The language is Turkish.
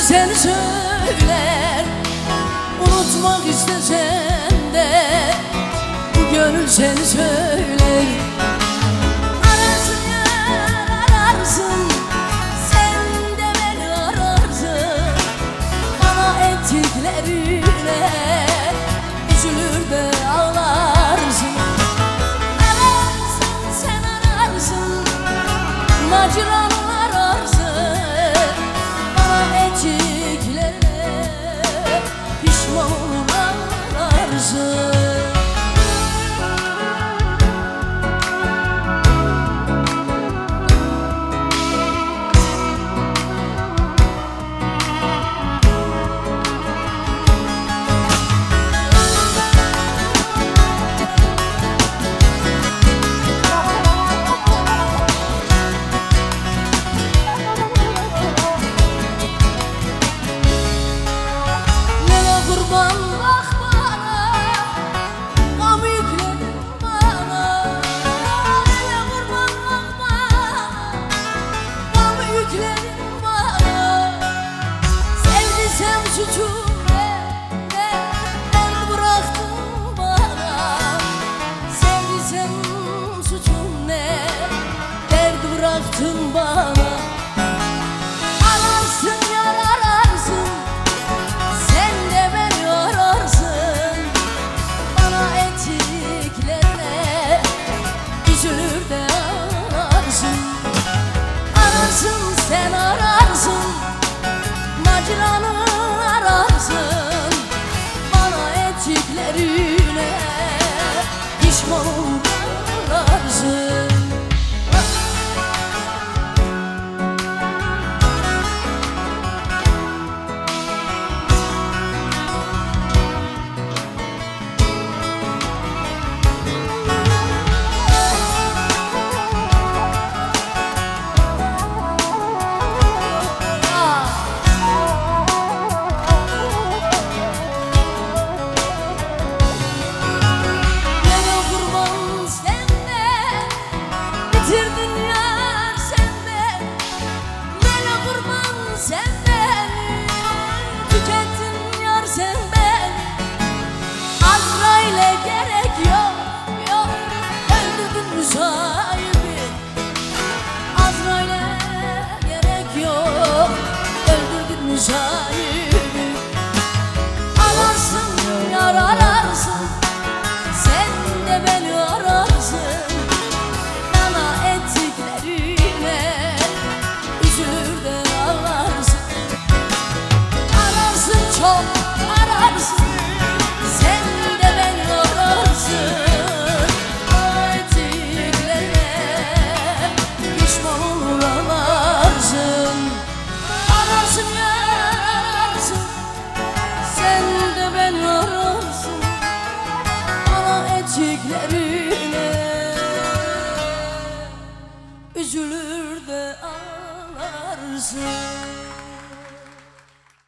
sen söyler. Unutmak istesen de Bu gönül seni söyler. Ararsın yar ararsın. Sen beni ararsın. Bana ettiklerine Üzülür de ağlarsın. Ararsın sen ararsın. Macranı yazı kurban 想说出。much more güzelim Ararsın yar ararsın. Sen de beni ararsın. Bana ettiklerine Üzülden ağlarsın. Ararsın çok ararsın. deserve.